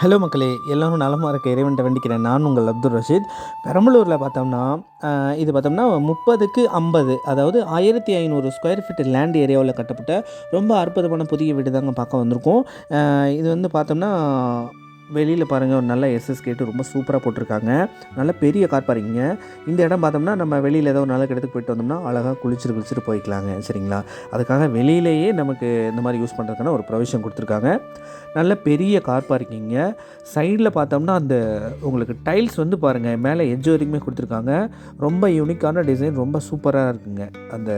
Hello மக்களே எல்லோரும் நலமாக இருக்க இறைவன்ட்ட வேண்டிக்கிறேன். நான் உங்கள் அப்துல் ரஷீத். பெரம்பலூரில் பார்த்தோம்னா இது பார்த்தோம்னா முப்பதுக்கு ஐம்பது அதாவது ஆயிரத்தி ஐநூறு ஸ்கொயர் ஃபீட் லேண்ட் ஏரியாவில் கட்டப்பட்ட ரொம்ப அற்புதமான புதிய வீடு தாங்க பார்க்க வந்திருக்கோம். இது வந்து பார்த்தோம்னா வெளியில் பாருங்கள் ஒரு நல்ல எஸ்எஸ் கேட்டு ரொம்ப சூப்பராக போட்டிருக்காங்க. நல்ல பெரிய கார் பாருங்க. இந்த இடம் பார்த்தோம்னா நம்ம வெளியில் ஏதோ ஒரு நல்ல இடத்துக்கு போயிட்டு வந்தோம்னா அழகாக குளிச்சுட்டு குளிச்சுட்டு போய்க்கலாங்க சரிங்களா? அதுக்காக வெளியிலேயே நமக்கு இந்த மாதிரி யூஸ் பண்ணுறதுக்கான ஒரு ப்ரொவிஷன் கொடுத்துருக்காங்க. நல்ல பெரிய கார் பார்க்கிங்க சைடில் பார்த்தோம்னா அந்த உங்களுக்கு டைல்ஸ் வந்து பாருங்கள் மேலே எட்ஜ் வரைக்குமே கொடுத்துருக்காங்க. ரொம்ப யூனிக்கான டிசைன் ரொம்ப சூப்பராக இருக்குங்க அந்த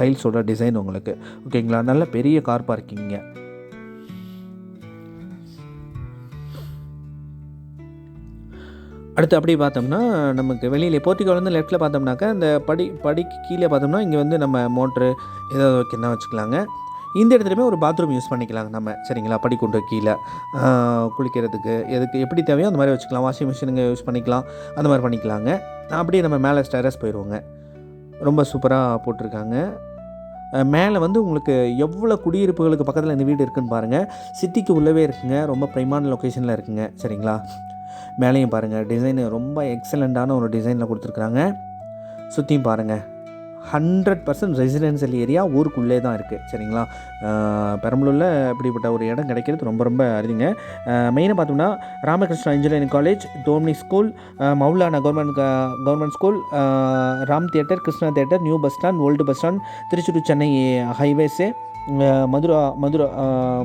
டைல்ஸோட டிசைன் உங்களுக்கு. ஓகேங்களா நல்ல பெரிய கார் பார்க்கிங்க அடுத்து அப்படி பார்த்தோம்னா நமக்கு வெளியில் போர்ட்டிகோல வந்து லெஃப்ட்டில் பார்த்தோம்னாக்கா அந்த படி படிக்கு கீழே பார்த்தோம்னா இங்கே வந்து நம்ம மோட்ரு ஏதாவது வைக்கணும் வச்சுக்கலாங்க. இந்த இடத்துலையுமே ஒரு பாத்ரூம் யூஸ் பண்ணிக்கலாங்க நம்ம. சரிங்களா? படிக்குண்டு கீழே. குளிக்கிறதுக்கு எதுக்கு எப்படி தேவையோ அந்த மாதிரி வச்சுக்கலாம். வாஷிங் மிஷினுங்க யூஸ் பண்ணிக்கலாம். அந்த மாதிரி பண்ணிக்கலாங்க. அப்படியே நம்ம மேலே ஸ்டேரஸ் போயிடுவோங்க. ரொம்ப சூப்பராக போட்டிருக்காங்க. மேலே வந்து உங்களுக்கு எவ்வளோ குடியிருப்புகளுக்கு பக்கத்தில் இந்த வீடு இருக்குன்னு பாருங்கள் சிட்டிக்கு உள்ளவே இருக்குங்க. ரொம்ப ப்ரைமான லொக்கேஷனில் இருக்குங்க. சரிங்களா? மேலேயும் பாருங்கள் டிசைனு ரொம்ப எக்ஸலண்ட்டான ஒரு டிசைனில் கொடுத்துருக்குறாங்க. சுற்றியும் பாருங்கள் ஹண்ட்ரட் பர்சன்ட் ரெசிடென்சியல் ஏரியா ஊருக்குள்ளே தான் இருக்குது சரிங்களா? பெரம்பலூரில் இப்படிப்பட்ட ஒரு இடம் கிடைக்கிறது ரொம்ப ரொம்ப அரிதுங்க. மெயினாக பார்த்தோம்னா Ramakrishna engineering college தோம்னி school Maulana Maulana government government school Ram theatre Krishna theatre new bus stand old bus stand Thrissur Chennai highways Madhura Madhura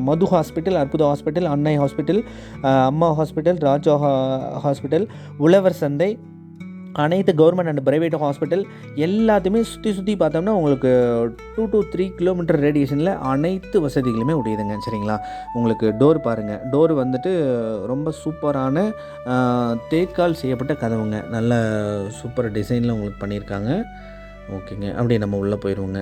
Madhu hospital Arputha hospital Annai hospital Amma hospital Raja ஹா- hospital Uzhavar Sandhai அனைத்து government and private hospital எல்லாத்தையுமே சுற்றி சுற்றி பார்த்தோம்னா உங்களுக்கு two to three kilometre ரேடியேஷனில் அனைத்து வசதிகளுமே உடையுதுங்க சரிங்களா உங்களுக்கு டோர் பாருங்கள் டோர் வந்துட்டு ரொம்ப சூப்பரான தேக்கால் செய்யப்பட்ட கதவுங்க நல்ல சூப்பர் டிசைனில் உங்களுக்கு பண்ணியிருக்காங்க ஓகேங்க அப்படியே நம்ம உள்ளே போயிடுவோங்க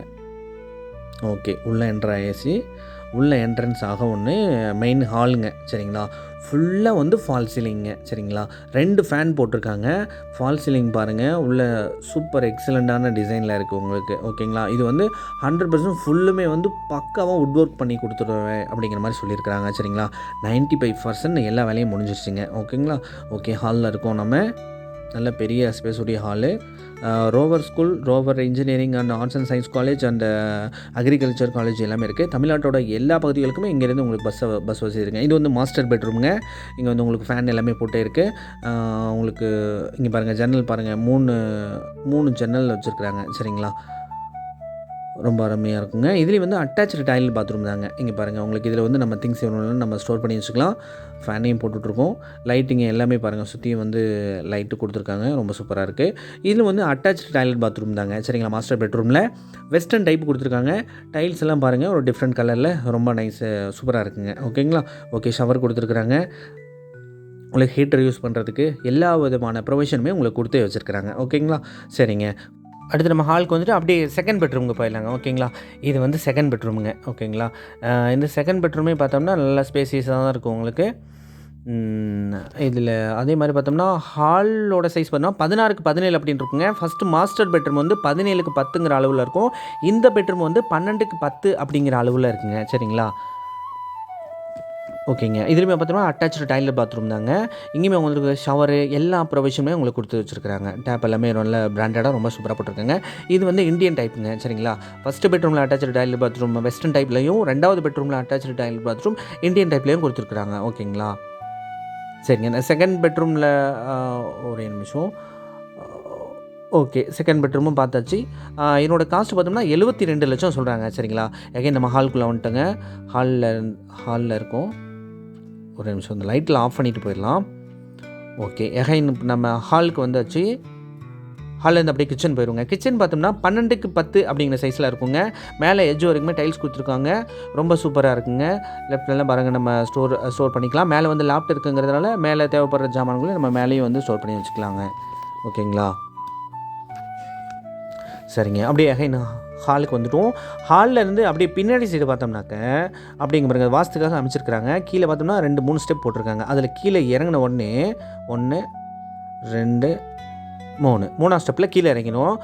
ஓகே உள்ளே என்ட்ரு ஆயாச்சு. உள்ள என்ட்ரன்ஸ் ஆக ஒன்று மெயின் ஹாலுங்க சரிங்களா? ஃபுல்லாக வந்து ஃபால் சீலிங்க சரிங்களா? ரெண்டு ஃபேன் போட்டிருக்காங்க. ஃபால் சீலிங் பாருங்கள் உள்ள சூப்பர் எக்ஸலண்ட்டான டிசைனில் இருக்குது உங்களுக்கு ஓகேங்களா? இது வந்து ஹண்ட்ரட் பர்சன்ட் ஃபுல்லுமே வந்து பக்காவாக உட் ஒர்க் பண்ணி கொடுத்துருவேன் அப்படிங்கிற மாதிரி சொல்லியிருக்கிறாங்க சரிங்களா? 95% ஃபைவ் பர்சன்ட் எல்லா வேலையும் முடிஞ்சிருச்சுங்க ஓகேங்களா? ஓகே ஹாலில் இருக்கோம் நம்ம. நல்ல பெரிய ஸ்பேஸுடைய hall Rover school Rover engineering and arts and science college and agriculture college எல்லாமே இருக்குது தமிழ்நாட்டோட எல்லா பகுதிகளுக்குமே இங்கேருந்து உங்களுக்கு பஸ் பஸ் வசதி இருக்குங்க. இது வந்து மாஸ்டர் பெட்ரூமுங்க இங்கே வந்து உங்களுக்கு ஃபேன் எல்லாமே போட்டே இருக்குது உங்களுக்கு இங்கே பாருங்கள் ஜன்னல் பாருங்கள் மூணு மூணு ஜன்னல் வச்சுருக்குறாங்க. சரிங்களா? ரொம்ப அருமையாக இருக்குங்க. இதுலேயும் வந்து அட்டாச்சு டாய்லெட் பாத்ரூம் தாங்க. இங்கே பாருங்கள் உங்களுக்கு இதில் வந்து நம்ம திங்ஸ் வேணும்னாலும் நம்ம ஸ்டோர் பண்ணி வச்சுக்கலாம். ஃபேனையும் போட்டுட்ருக்கோம். லைட்டிங் எல்லாமே பாருங்கள் சுற்றியும் வந்து லைட்டு கொடுத்துருக்காங்க. ரொம்ப சூப்பராக இருக்குது இதில் வந்து அட்டாச் டாய்லெட் பாத்ரூம் தாங்க. சரிங்களா மாஸ்டர் பெட்ரூமில் வெஸ்டர்ன் டைப் கொடுத்துருக்காங்க. டைல்ஸ் எல்லாம் பாருங்கள் ஒரு டிஃப்ரெண்ட் கலரில் ரொம்ப நைஸ் சூப்பராக இருக்குங்க. ஓகேங்களா ஓகே ஷவர் கொடுத்துருக்குறாங்க. உங்களுக்கு ஹீட்டர் யூஸ் பண்ணுறதுக்கு எல்லா விதமான ப்ரொவிஷனுமே உங்களுக்கு கொடுத்தே வச்சுருக்குறாங்க. ஓகேங்களா சரிங்க. அடுத்து நம்ம ஹாலுக்கு வந்துட்டு அப்படியே செகண்ட் பெட்ரூமுக்கு போயிடலாங்க. ஓகேங்களா இது வந்து செகண்ட் பெட்ரூமுங்க ஓகேங்களா இந்த செகண்ட் பெட்ரூமே பார்த்தோம்னா நல்லா ஸ்பேசியஸாக தான் இருக்கும் உங்களுக்கு. இதில் அதே மாதிரி பார்த்தோம்னா ஹாலோட சைஸ் பார்த்தோம்னா பதினாறுக்கு பதினேழு அப்படின்னு இருக்குங்க. ஃபஸ்ட்டு மாஸ்டர் பெட்ரூம் வந்து பதினேழுக்கு பத்துங்கிற அளவில் இருக்கும். இந்த பெட்ரூம் வந்து பன்னெண்டுக்கு பத்து அப்படிங்கிற அளவில் இருக்குங்க. சரிங்களா? ஓகேங்க. இதுலேயுமே பார்த்தோம்னா அட்டாச்சு டாய்லெட் பாத்ரூம் தாங்க. இங்கேயுமே உங்களுக்கு ஷவரு எல்லா ப்ரொவிஷனுமே உங்களுக்கு கொடுத்து வச்சுருக்காங்க டேப் எல்லாமே நல்ல பிராண்டடாக ரொம்ப சூப்பராக போட்டிருக்காங்க. இது வந்து இந்தியன் டைப்புங்க சரிங்களா? ஃபஸ்ட்டு பெட்ரூமில் அட்டாச்சு டாய்லெட் பாத்ரூம் வெஸ்டர்ன் டைப்லையும் ரெண்டாவது பெட்ரூமில் அட்டாச்சு டாய்லெட் பாத்ரூம் இந்தியன் டைப்லையும் கொடுத்துருக்குறாங்க. ஓகேங்களா? சரிங்க. இந்த செகண்ட் பெட்ரூமில் ஒரே நிமிஷம். ஓகே. செகண்ட் பெட்ரூமும் பார்த்தாச்சு. என்னோடய என்னோட காஸ்ட் பார்த்தோம்னா எழுபத்தி ரெண்டு லட்சம் சொல்கிறாங்க சரிங்களா? எகைன் நம்ம ஹால்குள்ளே வந்துட்டோங்க. ஹாலில் ஹாலில் இருக்கோம். ஒரு நிமிஷம் இந்த லைட்டில் ஆஃப் பண்ணிட்டு போயிடலாம். ஓகே எகைன் நம்ம ஹாலுக்கு வந்தாச்சு. ஹாலேருந்து அப்படியே கிச்சன் போயிடுங்க கிச்சன் பார்த்தோம்னா பன்னெண்டுக்கு பத்து அப்படிங்கிற சைஸில் இருக்குங்க. மேலே எஜ்ஜு வரைக்குமே டைல்ஸ் கொடுத்துருக்காங்க. ரொம்ப சூப்பராக இருக்குங்க. லெஃப்ட்லாம் பாருங்கள் நம்ம ஸ்டோர் ஸ்டோர் பண்ணிக்கலாம். மேலே வந்து லேப்ட் இருக்குங்கிறதுனால மேலே தேவைப்படுற ஜாமான்களையும் நம்ம மேலேயும் வந்து ஸ்டோர் பண்ணி வச்சுக்கலாங்க. ஓகேங்களா சரிங்க. அப்படியே அகைன் ஹாலுக்கு வந்துட்டோம். ஹாலில் இருந்து அப்படியே பின்னாடி சைடு பார்த்தோம்னாக்க அப்படிங்க பாருங்க வாஸ்துக்காக அமைச்சிருக்கிறாங்க. கீழே பார்த்தோம்னா ரெண்டு மூணு ஸ்டெப் போட்டிருக்காங்க. அதில் கீழே இறங்கின உடனே ஒன்று ரெண்டு மூணு. மூணாம் ஸ்டெப்பில் கீழே இறங்கணும்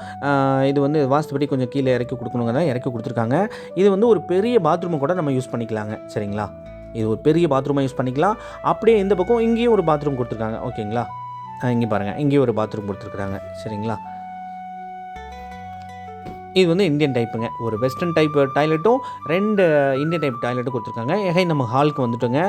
இது வந்து வாஸ்துபடி கொஞ்சம் கீழே இறக்கி கொடுக்கணுங்க தான் இறக்கி கொடுத்துருக்காங்க. இது வந்து ஒரு பெரிய பாத்ரூமை கூட நம்ம யூஸ் பண்ணிக்கலாங்க சரிங்களா? இது ஒரு பெரிய பாத்ரூமாக யூஸ் பண்ணிக்கலாம். அப்படியே இந்த பக்கம் இங்கேயும் ஒரு பாத்ரூம் கொடுத்துருக்காங்க ஓகேங்களா? இங்கே பாருங்கள் இங்கேயும் ஒரு பாத்ரூம் கொடுத்துருக்குறாங்க சரிங்களா? இது வந்து இந்தியன் டைப்புங்க. ஒரு வெஸ்டர்ன் டைப் டாய்லெட்டும் ரெண்டு இந்தியன் டைப் டாய்லெட்டும் கொடுத்துருக்காங்க. ஏகை நம்ம ஹாலுக்கு வந்துட்டோங்க.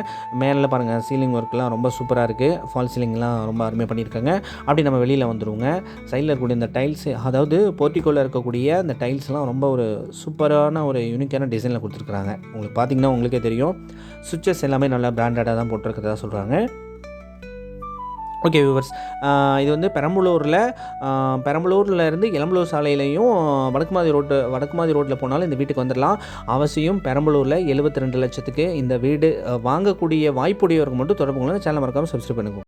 மேலே பாருங்கள் சீலிங் ஒர்க்லாம் ரொம்ப சூப்பராக இருக்குது ஃபால் சீலிங்லாம் ரொம்ப அருமையாக பண்ணியிருக்காங்க. அப்படி நம்ம வெளியில் வந்துடுவோங்க சைடில் இருக்கக்கூடிய இந்த டைல்ஸ் அதாவது போர்ட்டிகோவில் இருக்கக்கூடிய அந்த டைல்ஸ்லாம் ரொம்ப ஒரு சூப்பரான ஒரு யூனிக்கான டிசைனில் கொடுத்துருக்குறாங்க. உங்களுக்கு பார்த்தீங்கன்னா உங்களுக்கே தெரியும். சுவிட்சஸ் எல்லாமே நல்லா பிராண்டடாக தான் போட்டிருக்கிறதா சொல்கிறாங்க ஓகே வியூவர்ஸ் இது வந்து பெரம்பலூரில் பெரம்பலூரில் இருந்து இளம்பலூர் சாலையிலையும் வடக்குமாதி ரோட்டு வடக்குமாதி ரோட்டில் போனாலும் இந்த வீட்டுக்கு வந்துடலாம் அவசியம் பெரம்பலூரில் எழுபத்தி ரெண்டு லட்சத்துக்கு இந்த வீடு வாங்கக்கூடிய வாய்ப்புடையவருக்கு மட்டும் தொடர்பு கொள்ளுங்கள் சேனல் மறக்காமல் சப்ஸ்கிரைப் பண்ணுங்க.